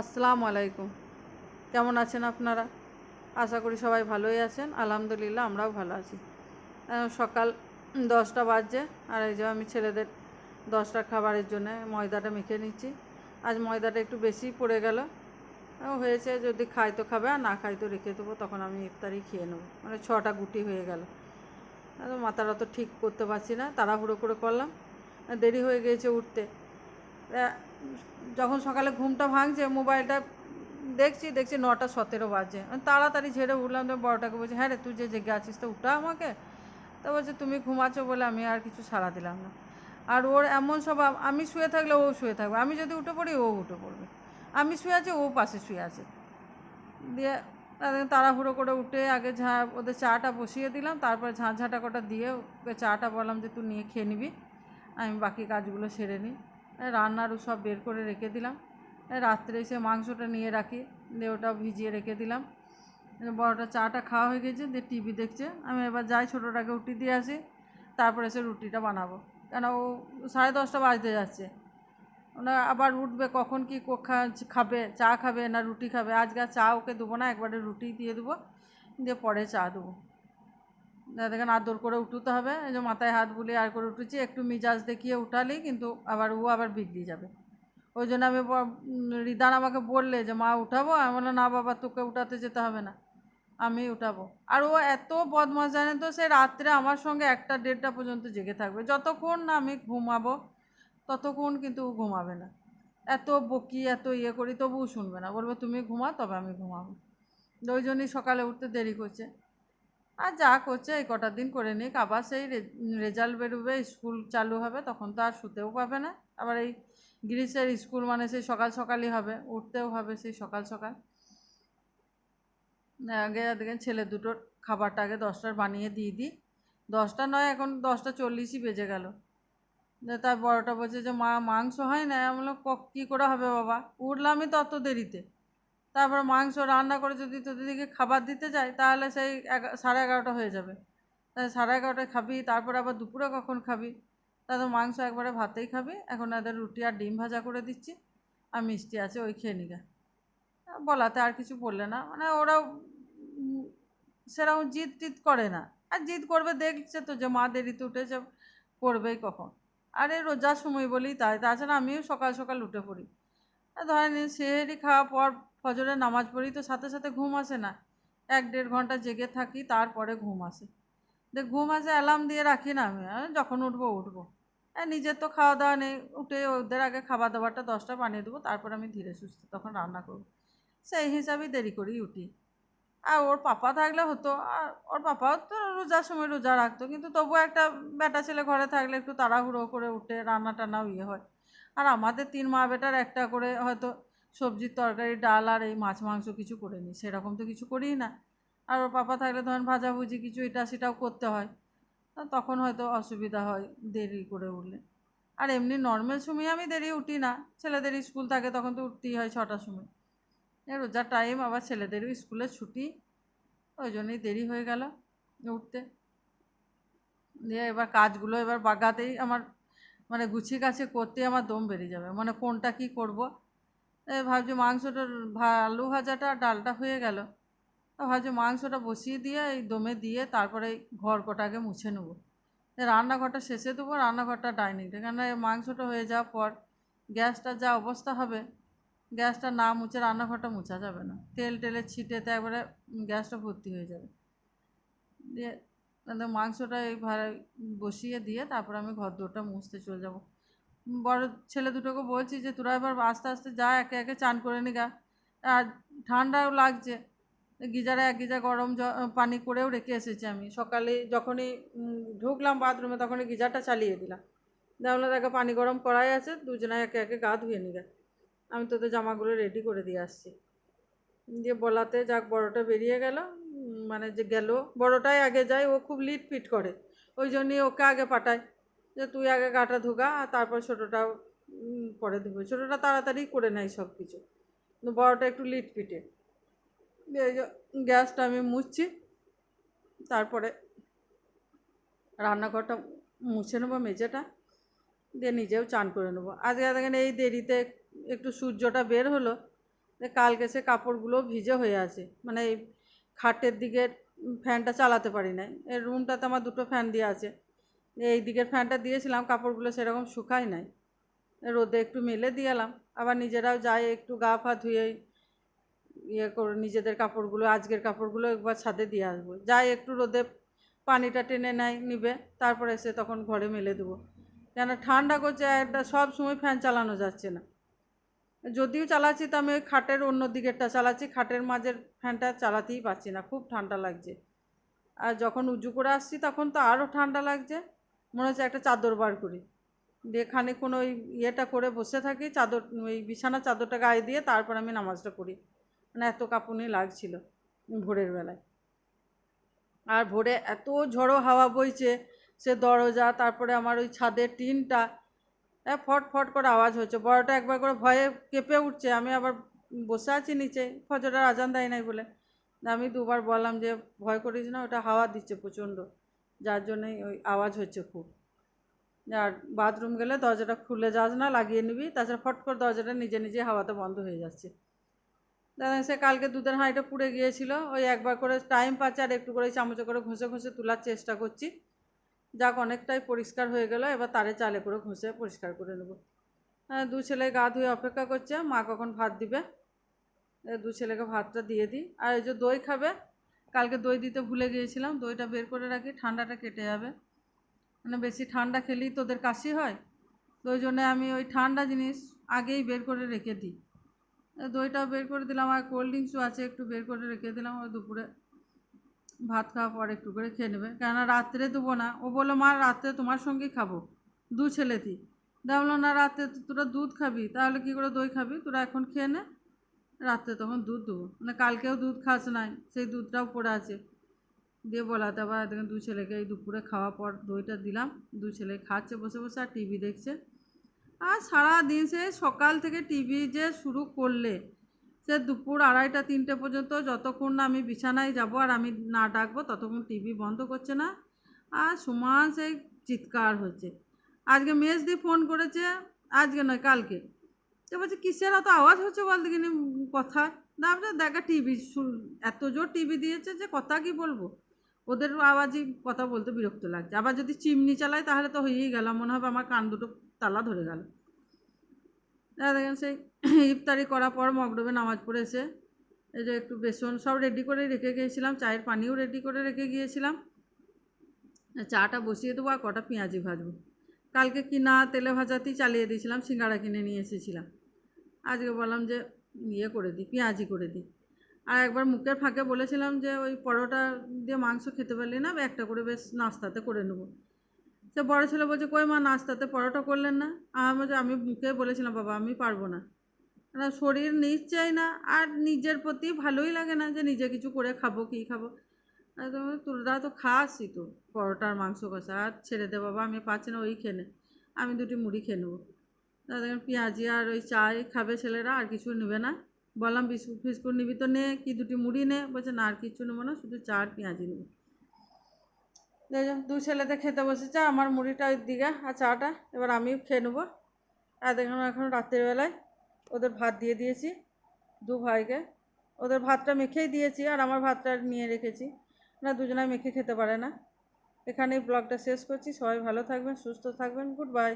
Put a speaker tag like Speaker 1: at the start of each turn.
Speaker 1: আসসালামু আলাইকুম। কেমন আছেন আপনারা? আশা করি সবাই ভালোই আছেন। আলহামদুলিল্লাহ, আমরাও ভালো আছি। সকাল দশটা বাজছে, আর এই যে আমি ছেলেদের দশটা খাবারের জন্য ময়দাটা মেখে নিচ্ছি। আজ ময়দাটা একটু বেশি পড়ে গেল। হয়েছে যদি খাই তো খাবে, আর না খাই তো রেখে দেবো, তখন আমি ইফতারি খেয়ে নেব। মানে ছটা গুটি হয়ে গেল। মাথাটা তো ঠিক করতে পারছি না, তাড়াহুড়ো করে করলাম। দেরি হয়ে গিয়েছে উঠতে। যখন সকালে ঘুমটা ভাঙছে, মোবাইলটা দেখছি দেখছি নটা সতেরো বাজে। তাড়াতাড়ি ঝেড়ে উঠলাম তো বড়টাকে বলছি হ্যাঁ রে, তুই যে জেগে আছিস তো, উঠা আমাকে। তো বলছে, তুমি ঘুমাচ্ছ বলে আমি আর কিছু সাড়া দিলাম না। আর ওর এমন স্বভাব, আমি শুয়ে থাকলে ও শুয়ে থাকবে, আমি যদি উঠে পড়ি, ও উঠে পড়বে। আমি শুয়ে আছি, ও পাশে শুয়ে আছে। দিয়ে তাড়াহুড়ো করে উঠে আগে ঝা, ওদের চাটা বসিয়ে দিলাম, তারপরে ঝাঁ ঝাঁটা কটা দিয়ে ওকে চাটা বললাম যে, তুই নিয়ে খেয়ে নিবি, আমি বাকি কাজগুলো সেরে নিই। এই রান্নারও সব বের করে রেখে দিলাম। রাত্রে এসে মাংসটা নিয়ে রাখি, দিয়ে ওটা ভিজিয়ে রেখে দিলাম। বড়টা চাটা খাওয়া হয়ে গেছে, দিয়ে টিভি দেখছে। আমি এবার যাই ছোটোটাকে উঠি দিয়ে আসি, তারপরে এসে রুটিটা বানাবো। কেন ও সাড়ে দশটা বাজতে যাচ্ছে। ওনা আবার উঠবে কখন কি খাবে, চা খাবে না রুটি খাবে? আজকে চা ওকে দেবো না, একবারে রুটি দিয়ে দেবো, দিয়ে পরে চা দেবো। দেখেন আদর করে উঠতে হবে। এই যে মাথায় হাত বুলিয়ে আর করে উঠেছি, একটু মিজাজ দেখিয়ে উঠালি, কিন্তু আবার ও আবার বিগড়ে যাবে। ওই জন্য আমি রিদান আমাকে বললে যে, মা, উঠাবো? আমি বললাম, না বাবা, তোকে উঠাতে যেতে হবে না, আমি উঠাবো। আর ও এত বদমাস জানে তো, সে রাত্রে আমার সঙ্গে একটা দেড়টা পর্যন্ত জেগে থাকবে। যতক্ষণ না আমি ঘুমাবো, ততক্ষণ কিন্তু ও ঘুমাবে না। এত বকি, এত ইয়ে করি, তবুও শুনবে না। বলবে, তুমি ঘুমা তবে আমি ঘুমাবো। ওই জন্যই সকালে উঠতে দেরি করছে। আর যা করছে, এই কটা দিন করে নিক। আবার সেই রেজাল্ট বেরোবে, স্কুল চালু হবে, তখন তো আর শুতেও পাবে না। আবার এই গ্রীষ্মের স্কুল মানে সেই সকাল সকালই হবে, উঠতেও হবে সেই সকাল সকাল। আগে দেখেন ছেলে দুটোর খাবারটা আগে দশটার বানিয়ে দিয়ে দিই। দশটা নয়, এখন দশটা চল্লিশই বেজে গেল। তার বড়টা বলছে যে, মা, মাংস হয় না? আমি বললাম "ক- করে হবে বাবা? উঠলামই তত দেরিতে। তারপর মাংস রান্না করে যদি তোদেরকে খাবার দিতে যাই তাহলে সেই সাড়ে এগারোটা হয়ে যাবে। তাই সাড়ে এগারোটায় খাবি, তারপর আবার দুপুরে কখন খাবি? তাদের মাংস একবারে ভাতেই খাবি। এখন এদের রুটি আর ডিম ভাজা করে দিচ্ছি। আর মিষ্টি আছে, ওই খেয়ে নিগা বলাতে আর কিছু বললে না। মানে ওরা সেরকম জিদ টিদ করে না। আর জিদ করবে, দেখছে তো যে মা দেরিতে উঠেছে, করবেই কখন। আর এই রোজার সময় বলেই তাই। তাছাড়া আমিও সকাল সকাল উঠে পড়ি। ধরেন, সেহেরি খাওয়ার পর ফজরের নামাজ পড়ি তো সাথে সাথে ঘুম আসে না। এক দেড় ঘণ্টা জেগে থাকি, তারপরে ঘুম আসে। দেখ ঘুম আসে, অ্যালার্ম দিয়ে রাখি না আমি যখন উঠবো উঠবো। নিজের তো খাওয়া দাওয়া নেই, উঠে ওদের আগে খাবার দাবারটা দশটা বানিয়ে দেবো, তারপর আমি ধীরে সুস্থ তখন রান্না করব। সেই হিসাবেই দেরি করি উঠি। আর ওর পাপা থাকলে হতো, আর ওর পাপাও তো রোজার সময় রোজা রাখতো, কিন্তু তবুও একটা বেটা ছেলে ঘরে থাকলে একটু তাড়াহুড়ো করে উঠে রান্না টান্নাও ইয়ে হয়। আর আমাদের তিন মা বেটার একটা করে হয়তো সবজির তরকারি, ডাল আর এই মাছ মাংস কিছু করে নিই সেরকম তো কিছু করিই না। আর ওর পাপা থাকলে ধরেন ভাজাভুজি কিছু এটা সেটাও করতে হয়। তখন হয়তো অসুবিধা হয়, দেরি করে উঠলে। আর এমনি নর্মাল সময় আমি দেরি উঠি না। ছেলেদের স্কুল থাকে তখন তো উঠতেই হয় ছটার সময়। রোজার টাইম আবার ছেলেদেরও স্কুলের ছুটি। ওই জন্যই দেরি হয়ে গেল উঠতে। দিয়ে এবার কাজগুলো এবার বাগাতেই আমার মানে গুছিয়ে গাছে করতেই আমার দম বেরিয়ে যাবে। মানে কোনটা কি করব? ভাবছি মাংসটা আলু ভাজাটা আর ডালটা হয়ে গেল। ভাবছি মাংসটা বসিয়ে দিয়ে, এই দমে দিয়ে তারপরে ঘর কটাকে মুছে নেব। রান্নাঘরটা শেষে দেবো, রান্নাঘরটা ডাইনিংটা কেন মাংসটা হয়ে যাওয়ার পর গ্যাসটা যা অবস্থা হবে, গ্যাসটা না মুছে রান্নাঘরটা মুছা যাবে না। তেল টেলে ছিটেতে একবারে গ্যাসটা ভর্তি হয়ে যাবে। দিয়ে মাংসটা এই ভাড়া বসিয়ে দিয়ে তারপর আমি ঘর দৌড়টা মুছতে চলে যাব। বড় ছেলে দুটোকে বলছি যে, তোরা এবার আস্তে আস্তে যা, একে একে চান করে নিগা। আর ঠান্ডাও লাগছে। গিজারে এক গিজার গরম পানি করেও রেখে এসেছি আমি। সকালে যখনই ঢুকলাম বাথরুমে, তখনই গিজারটা চালিয়ে দিলাম। দেখল দেখো, পানি গরম করাই আছে দুজনে একে একে গা ধুয়ে নিগা। আমি তোদের জামাগুলো রেডি করে দিয়ে আসছি। দিয়ে বলাতে যাক, বড়টা বেরিয়ে গেল। মানে যে গেল, বড়টাই আগে যায়, ও খুব লিট ফিট করে। ওই জন্যই ওকে আগে পাঠায়। যে তুই আগে গাটা ধুগা, আর তারপর ছোটোটা পরে ধুবে। ছোটোটা তাড়াতাড়ি করে নেয় সব কিছু বড়টা একটু লিট পিটে গ্যাসটা আমি মুছছি। তারপরে রান্নাঘরটা মুছে নেব মেঝেটা। দিয়ে নিজেও চান করে নেব। আজকে দেখেন এই দেরিতে একটু সূর্যটা বের হলো। কালকে সে কাপড়গুলো ভিজে হয়ে আছে। মানে এই খাটের দিকের ফ্যানটা চালাতে পারি নাই। এই রুমটাতে আমার দুটো ফ্যান দিয়ে আছে। এই দিকের ফ্যানটা দিয়েছিলাম, কাপড়গুলো সেরকম শুকায় নাই। রোদে একটু মেলে দিয়ে এলাম আবার নিজেরাও যাই একটু গা ফা ধুয়ে ইয়ে করে নিজেদের কাপড়গুলো, আজকের কাপড়গুলো একবার ছাদে দিয়ে আসব। যাই একটু রোদে পানিটা টেনে নেয়, নিবে, তারপরে এসে তখন ঘরে মেলে দেবো। কেন ঠান্ডা করছে, একটা সব সময় ফ্যান চালানো যাচ্ছে না। যদিও চালাচ্ছি তো আমি ওই খাটের অন্য দিকেরটা চালাচ্ছি, খাটের মাঝের ফ্যানটা চালাতেই পারছি না, খুব ঠান্ডা লাগছে। আর যখন উঁচু করে আসছি, তখন তো আরও ঠান্ডা লাগছে। মনে হচ্ছে একটা চাদর বার করি। দিয়ে খানিকক্ষণ ওই ইয়েটা করে বসে থাকি, চাদর, ওই বিছানা চাদরটা গায়ে দিয়ে তারপর আমি নামাজটা পড়ি। মানে এত কাঁপুনি লাগছিল ভোরের বেলায়। আর ভোরে এত ঝড়ো হাওয়া বইছে সে দরজা, তারপরে আমার ওই ছাদের টিনটা ফট ফট করে আওয়াজ হচ্ছে। বড়টা একবার করে ভয়ে কেঁপে উঠছে। আমি আবার বসে আছি নিচে, ফজরের আজান দেয় নাই বলে। আমি দুবার বললাম যে, ভয় করিস না, ওটা হাওয়া দিচ্ছে প্রচণ্ড। যার জন্যই ওই আওয়াজ হচ্ছে খুব। আর বাথরুম গেলে দরজাটা খুলে যাস না, লাগিয়ে নিবি, তাছাড়া ফট করে দরজাটা নিজে নিজে হাওয়াতে বন্ধ হয়ে যাচ্ছে। দাদা, সে কালকে দুধের হাঁড়িটা পুড়ে গিয়েছিল, ওই একবার করে টাইম পাচ্ছে আর একটু করে চামচে করে ঘষে ঘষে তোলার চেষ্টা করছি। যাক, অনেকটাই পরিষ্কার হয়ে গেল, এবার তারে চালে করে ঘষে পরিষ্কার করে নেব। হ্যাঁ দু ছেলে গা ধুয়ে অপেক্ষা করছে, মা কখন ভাত দিবে? দু ছেলেকে ভাতটা দিয়ে দিই। আর এই যে দই খাবে কালকে দই দিতে ভুলে গিয়েছিলাম, দইটা বের করে রাখি, ঠান্ডাটা কেটে যাবে। মানে বেশি ঠান্ডা খেলেই তোদের কাশি হয়। তো ওই জন্যে আমি ওই ঠান্ডা জিনিস আগেই বের করে রেখে দিই। এ দইটাও বের করে দিলাম, আর কোল্ড ড্রিঙ্কসও আছে, একটু বের করে রেখে দিলাম, ওই দুপুরে ভাত খাওয়ার পর একটু করে খেয়ে নেবে। কেননা রাত্রে দেবো না। ও বলল, মা, রাত্রে তোমার সঙ্গেই খাব, দু ছেলেতি দেখল না, রাত্রে তোরা দুধ খাবি, তাহলে কী করে দই খাবি? তোরা এখন খেয়ে নে। রাত্রে তখন দুধ দেবো। মানে কালকেও দুধ খাস নাই, সেই দুধটাও পড়ে আছে। দিয়ে বলাতে আবার দেখুন দু ছেলেকে এই দুপুরে খাওয়ার পর দইটা দিলাম। দু ছেলে খাচ্ছে, বসে বসে আর টিভি দেখছে। আর সারাদিন সে সকাল থেকে টিভি যে শুরু করলে, সে দুপুর আড়াইটা, তিনটে পর্যন্ত যতক্ষণ না আমি বিছানায় যাব আর আমি না ডাকবো, ততক্ষণ টিভি বন্ধ করছে না। আর সমান সেই চিৎকার হচ্ছে। আজকে মেজ দিয়ে ফোন করেছে, আজকে নয়, কালকে। তো বলছে, কিসের এত আওয়াজ হচ্ছে বল দেখিনি কথা। বলছে দেখা টিভি এত জোর টিভি দিয়েছে যে কথা কি বলব? ওদের আওয়াজই কথা বলতে বিরক্ত লাগছে। আবার যদি চিমনি চালায় তাহলে তো হয়েই গেল, মনে হবে আমার কান দুটো তালা ধরে গেল। দেখেন সেই ইফতারি করার পর মগডবে নামাজ পড়েছে। এই যে একটু বেসন সব রেডি করে রেখে গিয়েছিলাম, চায়ের পানিও রেডি করে রেখে গিয়েছিলাম। চাটা বসিয়ে দেবো আর কটা পেঁয়াজি ভাজবো। কালকে কিনা তেলে ভাজাতেই চালিয়ে দিয়েছিলাম সিঙ্গাড়া কিনে নিয়ে এসেছিলাম। আজকে বললাম যে ইয়ে করে দিই, পেঁয়াজি করে দিই। আর একবার মুখের ফাঁকে বলেছিলাম যে ওই পরোটা দিয়ে মাংস খেতে পারলি না, একটা করে বেশ নাস্তাতে করে নেব। সে বড় ছেলে বলছে, কই মা, নাস্তাতে পরোটা করলেন না? আমি বলছি, আমি মুখে বলেছিলাম, বাবা, আমি পারব না। না, শরীর চাই না, আর নিজের প্রতি ভালোই লাগে না যে নিজে কিছু করে খাব, কী খাব। তোরা তো খাসই তো, পরোটার মাংস কষা, আর ছেড়ে দে বাবা, আমি পাচ্ছি না, ওই খেয়ে আমি দুটি মুড়ি খেয়ে নেব। দেখেন পেঁয়াজি আর ওই চাই খাবে ছেলেরা, আর কিছু নেবে না। বললাম, বিস্কুট ফিস্কুট নিবি তো নে, কি দুটি মুড়ি নে? বলছে, না, আর কিছু নেব না, শুধু চা আর পেঁয়াজি নেব। দু ছেলেতে খেতে বসেছে, আমার মুড়িটা ওই দিঘা আর চাটা, এবার আমিও খেয়ে নেব। আর দেখুন এখন রাত্রিবেলায় ওদের ভাত দিয়ে দিয়েছি, দু ভাইকে। ওদের ভাতটা মেখেই দিয়েছি, আর আমার ভাতটা নিয়ে রেখেছি। না দুজনায় মেখে খেতে পারে না। এখানেই ব্লগটা শেষ করছি। সবাই ভালো থাকবেন, সুস্থ থাকবেন। Good bye.